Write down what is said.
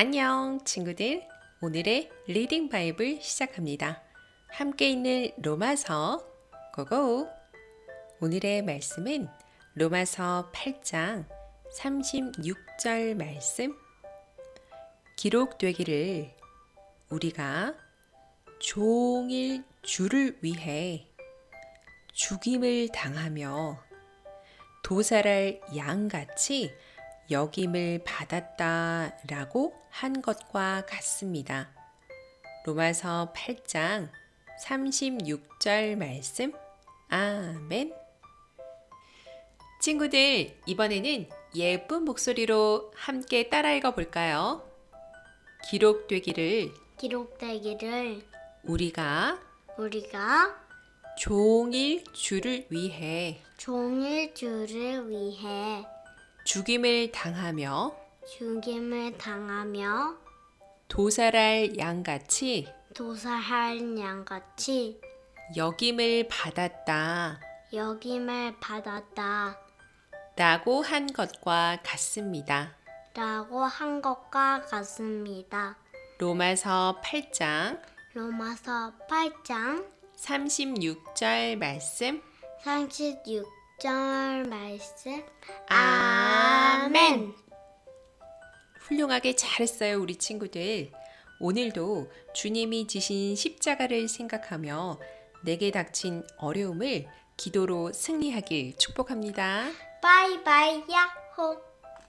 안녕, 친구들. 오늘의 리딩 바이블 시작합니다. 함께 있는 로마서 고고. 오늘의 말씀은 로마서 8장 36절 말씀. 기록되기를 우리가 종일 주를 위해 죽임을 당하며 도살할 양같이 여김을 받았다 라고 한 것과 같습니다. 로마서 8장 36절 말씀. 아멘. 친구들, 이번에는 예쁜 목소리로 함께 따라 읽어 볼까요? 기록되기를 기록되기를 우리가 우리가 종일 주를 위해 종일 주를 위해 죽임을 당하며 죽임을 당하며 도살할 양같이 도살할 양같이 여김을 받았다 여김을 받았다 라고 한 것과 같습니다. 라고 한 것과 같습니다. 로마서 8장 로마서 8장 36절 말씀 36절 말씀 아 멘. 훌륭하게 잘했어요, 우리 친구들. 오늘도 주님이 지신 십자가를 생각하며 내게 닥친 어려움을 기도로 승리하길 축복합니다. 바이바이 야호